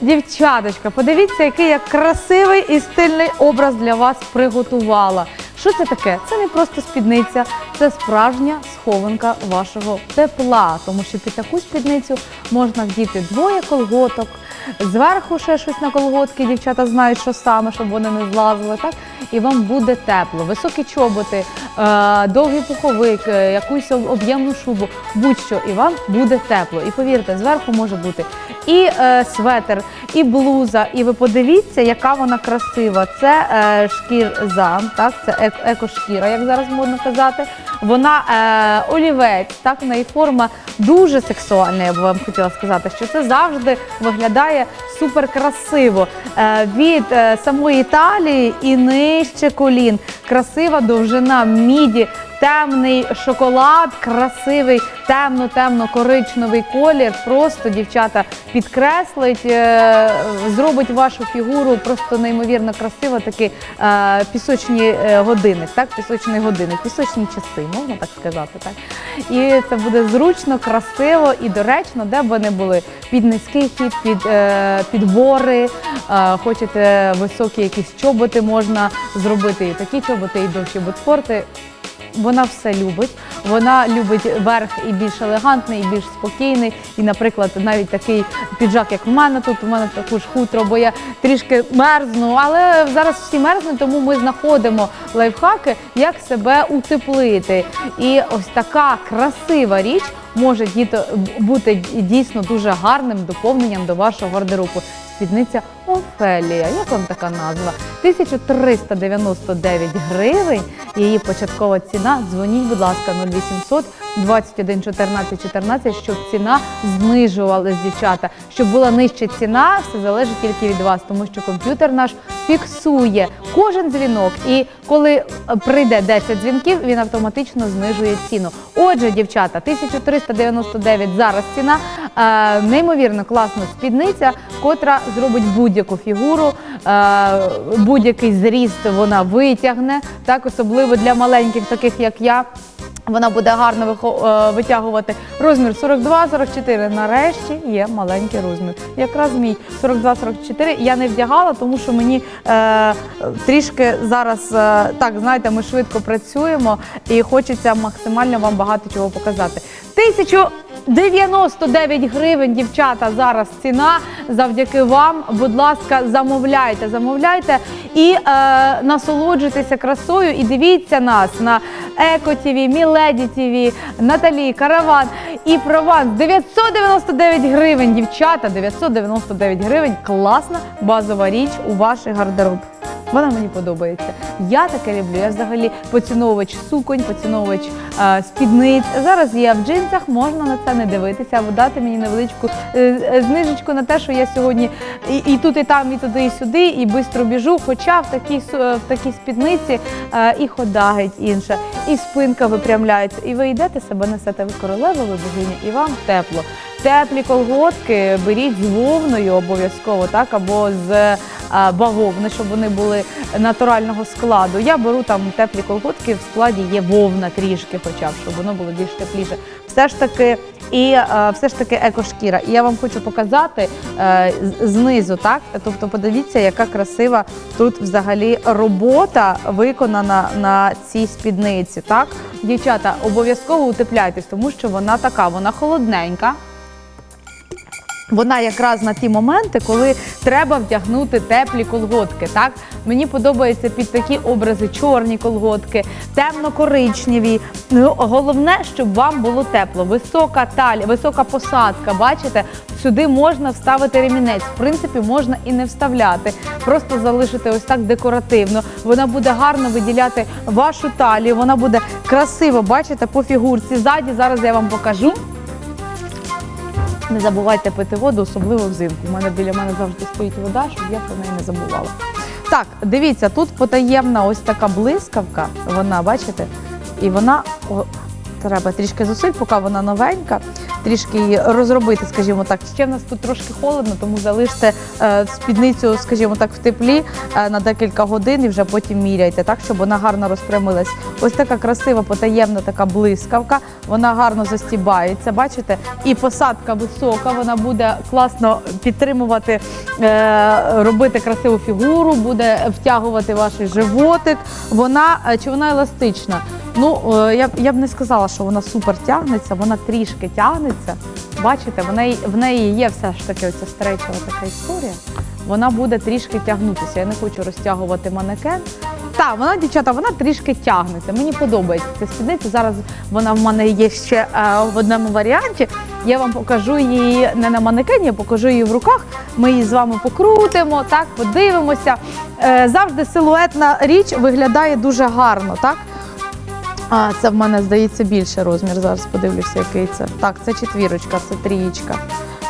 Дівчаточка, подивіться, який я красивий і стильний образ для вас приготувала. Що це таке? Це не просто спідниця, це справжня схованка вашого тепла, тому що під таку спідницю можна вдіти двоє колготок. Зверху ще щось на колготки, дівчата знають, що саме, щоб вони не злазили, так? І вам буде тепло. Високі чоботи, е, довгий пуховик, е, якусь об'ємну шубу, будь-що, і вам буде тепло. І повірте, зверху може бути і е, светр, і блуза. І ви подивіться, яка вона красива. Це е, шкірза, так, це ек- екошкіра, як зараз можна казати. Вона е, олівець, так, в неї форма дуже сексуальна, я б вам хотіла сказати, що це завжди виглядає супер красиво. Е, від е, самої талії і нижче колін. Красива довжина міді. Темний шоколад, красивий, темно-темно-коричневий колір. Просто дівчата підкреслить, е, зробить вашу фігуру просто неймовірно красиво. Такий е, пісочні годинник, так, пісочний годинник, пісочні часи, можна так сказати. Так? І це буде зручно, красиво і доречно, де б ви не були. Під низький хід, під підбори, е, хочете високі якісь чоботи, можна зробити і такі чоботи, і довші ботфорти. Вона все любить. Вона любить верх і більш елегантний, і більш спокійний. І, наприклад, навіть такий піджак, як в мене тут, у мене також хутро, бо я трішки мерзну. Але зараз всі мерзнуть, тому ми знаходимо лайфхаки, як себе утеплити. І ось така красива річ може бути дійсно дуже гарним доповненням до вашого гардеробу. Спідниця Офелія. Як вам така назва? 1399 гривень. Її початкова ціна. Дзвоніть, будь ласка, 0800 21 14 14, щоб ціна знижувалась, дівчата. Щоб була нижча ціна, все залежить тільки від вас, тому що комп'ютер наш фіксує кожен дзвінок. І коли е, прийде 10 дзвінків, він автоматично знижує ціну. Отже, дівчата, 1399 зараз ціна. Е, неймовірно класна спідниця, котра зробить будь-яку фігуру, е, будь-який зріст вона витягне, так особливо для маленьких, таких як я. Вона буде гарно е, витягувати розмір 42-44. Нарешті є маленький розмір. Якраз мій 42-44 я не вдягала, тому що мені е, трішки зараз е, так знаєте, ми швидко працюємо і хочеться максимально вам багато чого показати. Тисячу 99 гривень, дівчата, зараз ціна. Завдяки вам, будь ласка, замовляйте, замовляйте і е, насолоджуйтеся красою. І дивіться нас на Еко Міледі ТВ, Наталі, Караван і Прованс. 999 гривень, дівчата, 999 гривень. Класна базова річ у ваш гардероб. Вона мені подобається. Я таке люблю. Я взагалі поціновувач суконь, поціновувач е, спідниць. Зараз я в джинсах, можна на це не дивитися, або дати мені невеличку е, е, знижечку на те, що я сьогодні і, і тут, і там, і туди, і сюди, і швидко біжу. Хоча в такій е, в такій спідниці е, і хода геть інша, і спинка випрямляється. І ви йдете себе несете ви королева, ви богиня, і вам тепло. Теплі колготки беріть з вовною обов'язково, так або з е, бавовни, щоб вони були натурального складу. Я беру там теплі колготки, в складі є вовна трішки, хоча б щоб воно було більш тепліше. Все ж таки, і е, все ж таки екошкіра. І я вам хочу показати е, знизу, так тобто, подивіться, яка красива тут взагалі робота виконана на цій спідниці. Так, дівчата, обов'язково утепляйтесь, тому що вона така, вона холодненька. Вона якраз на ті моменти, коли треба вдягнути теплі колготки. Так мені подобається під такі образи чорні колготки, темно-коричневі. Ну головне, щоб вам було тепло. Висока талія, висока посадка. Бачите, сюди можна вставити ремінець. В принципі, можна і не вставляти, просто залишити ось так декоративно. Вона буде гарно виділяти вашу талію. Вона буде красиво, бачите, по фігурці. Ззаді зараз я вам покажу. Не забувайте пити воду, особливо взимку. У мене біля мене завжди стоїть вода, щоб я про неї не забувала. Так, дивіться, тут потаємна ось така блискавка. Вона, бачите, і вона о, треба трішки зусиль, поки вона новенька. Трішки розробити, скажімо так. Ще в нас тут трошки холодно, тому залиште е, спідницю, скажімо так, в теплі е, на декілька годин і вже потім міряйте, так щоб вона гарно розпрямилась. Ось така красива, потаємна така блискавка. Вона гарно застібається, бачите? І посадка висока, вона буде класно підтримувати, е, робити красиву фігуру, буде втягувати ваш животик. Вона чи вона еластична? Ну е, я б я б не сказала, що вона супер тягнеться, вона трішки тягнеться. Бачите, в неї в неї є все ж таки оця стрейчова така історія. Вона буде трішки тягнутися. Я не хочу розтягувати манекен. Так, вона, дівчата, вона трішки тягнеться. Мені подобається ця спідниця. Зараз вона в мене є ще е, в одному варіанті. Я вам покажу її не на манекені, я покажу її в руках. Ми її з вами покрутимо, так, подивимося. Е, завжди силуетна річ виглядає дуже гарно, так? А, це в мене здається більше розмір. Зараз подивлюся, який це. Так, це четвірочка, це трієчка.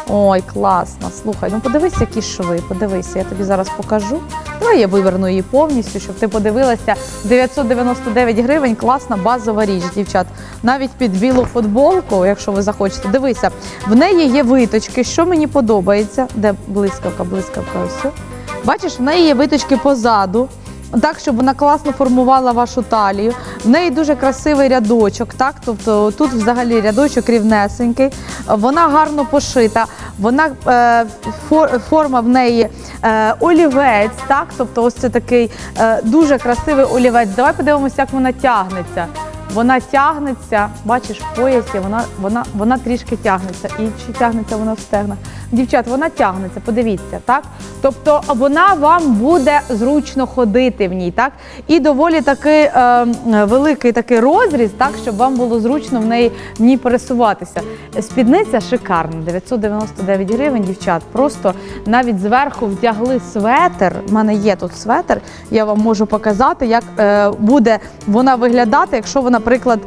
Ой, класно. Слухай, ну подивись, які шви. Подивися, я тобі зараз покажу. Давай я виверну її повністю, щоб ти подивилася. 999 гривень, класна базова річ, дівчат. Навіть під білу футболку, якщо ви захочете. Дивися, в неї є виточки, що мені подобається. Де блискавка, блискавка, ось. Бачиш, в неї є виточки позаду. Так, щоб вона класно формувала вашу талію. В неї дуже красивий рядочок, так? Тобто тут взагалі рядочок рівнесенький, вона гарно пошита, вона е, фор- форма в неї е, олівець, так? Тобто ось це такий е, дуже красивий олівець. Давай подивимося, як вона тягнеться. Вона тягнеться, бачиш, в поясі, вона, вона, вона трішки тягнеться. І чи тягнеться вона в стегнах? Дівчат, вона тягнеться, подивіться, так? Тобто вона вам буде зручно ходити в ній, так? І доволі такий е, великий такий розріз, так, щоб вам було зручно в неї в ній пересуватися. Спідниця шикарна, 999 гривень, дівчат. Просто навіть зверху вдягли светр. У мене є тут светр. Я вам можу показати, як е, буде вона виглядати, якщо ви, наприклад,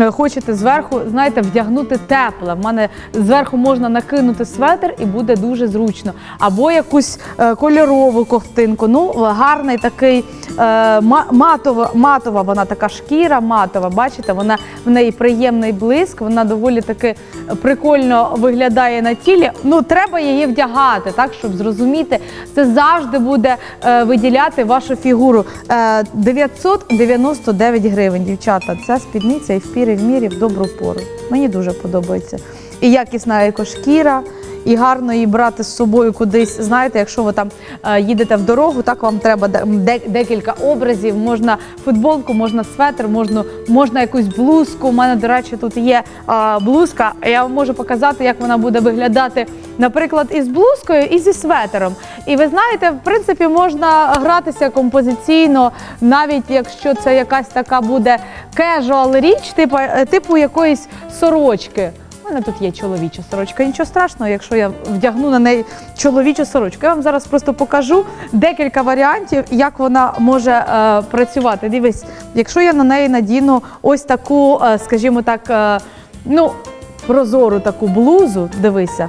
е, хочете зверху, знаєте, вдягнути тепле. В мене зверху можна накинути светр і буде дуже зручно. Або якусь е, кольорову ковтинку. Ну, гарний такий е, матова, матова, вона така шкіра матова. Бачите, вона в неї приємний блиск, вона доволі таки прикольно виглядає на тілі. Ну, треба її вдягати, так, щоб зрозуміти. Це завжди буде е, виділяти вашу фігуру. Е, 999 гривень, дівчата. Це спідниця і в пірі в мірі в добру пору. Мені дуже подобається. І якісна екошкіра, і гарно її брати з собою кудись. Знаєте, якщо ви там е, їдете в дорогу, так вам треба де- де- декілька образів. Можна футболку, можна светр, можна, можна якусь блузку. У мене, до речі, тут є блузка. Я вам можу показати, як вона буде виглядати, наприклад, із блузкою і зі светером. І ви знаєте, в принципі, можна гратися композиційно, навіть якщо це якась така буде casual річ, типу, типу якоїсь сорочки. У мене тут є чоловіча сорочка. Нічого страшного, якщо я вдягну на неї чоловічу сорочку. Я вам зараз просто покажу декілька варіантів, як вона може е, працювати. Дивись, якщо я на неї надіну ось таку, е, скажімо так, е, ну, прозору таку блузу, дивися.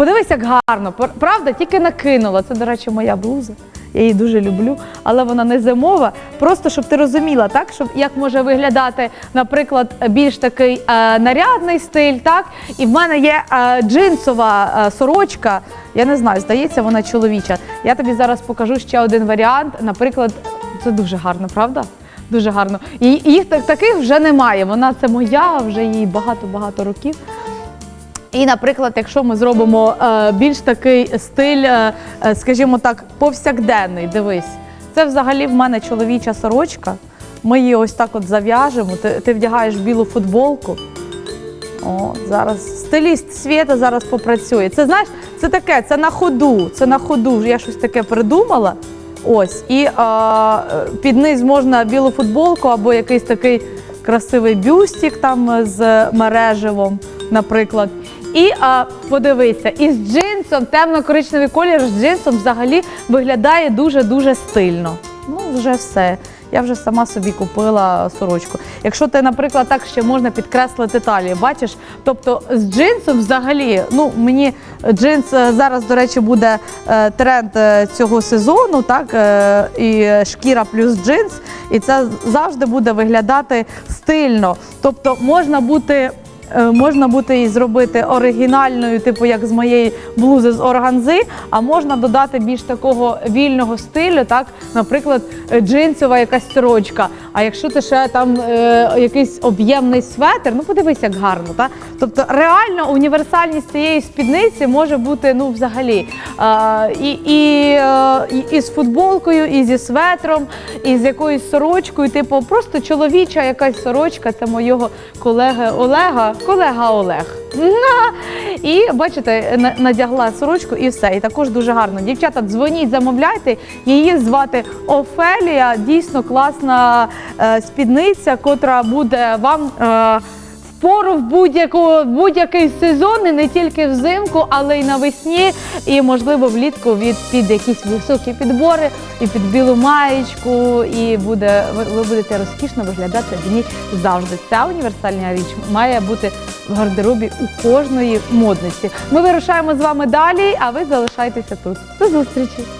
Подивись, як гарно. Пр- Правда, тільки накинула. Це, до речі, моя блуза. Я її дуже люблю, але вона не зимова. Просто щоб ти розуміла, так щоб як може виглядати, наприклад, більш такий е, нарядний стиль, так і в мене є е, джинсова е, сорочка. Я не знаю, здається, вона чоловіча. Я тобі зараз покажу ще один варіант. Наприклад, це дуже гарно, правда? Дуже гарно. І їх так- таких вже немає. Вона це моя, вже їй багато-багато років. І, наприклад, якщо ми зробимо е, більш такий стиль, е, е, скажімо так, повсякденний, дивись, це взагалі в мене чоловіча сорочка. Ми її ось так от зав'яжемо. Ти, ти вдягаєш білу футболку. О, зараз стиліст Свєта зараз попрацює. Це знаєш, це таке, це на ходу. Це на ходу. Я щось таке придумала. Ось. І е, під низ можна білу футболку або якийсь такий красивий бюстик там з мереживом, наприклад. І е, подивися, із джинсом, темно-коричневий колір з джинсом взагалі виглядає дуже-дуже стильно. Ну, вже все. Я вже сама собі купила сорочку. Якщо ти, наприклад, так ще можна підкреслити талію, бачиш? Тобто з джинсом взагалі, ну мені джинс е, зараз, до речі, буде е, тренд е, цього сезону, так і шкіра плюс джинс, і це завжди буде виглядати стильно. Тобто можна бути можна буде і зробити оригінальною, типу як з моєї блузи з органзи, а можна додати більш такого вільного стилю, так, наприклад, е, джинсова якась сорочка. А якщо це ще там е, якийсь об'ємний светр, ну подивись, як гарно. Так? Тобто реально універсальність цієї спідниці може бути ну взагалі е, і, і, е, і з футболкою, і зі светром, і з якоюсь сорочкою. Типу, просто чоловіча якась сорочка. Це моєго колеги Олега, колега Олег. І бачите, надягла сорочку і все. І також дуже гарно. Дівчата, дзвоніть, замовляйте. Її звати Офелія. Дійсно класна е, спідниця, котра буде вам. Пору в будь-який сезон, і не тільки взимку, але й навесні, і можливо влітку від під якісь високі підбори, і під білу маєчку, і буде ви, будете розкішно виглядати в ній завжди. Ця універсальна річ має бути в гардеробі у кожної модниці. Ми вирушаємо з вами далі, а ви залишайтеся тут. До зустрічі!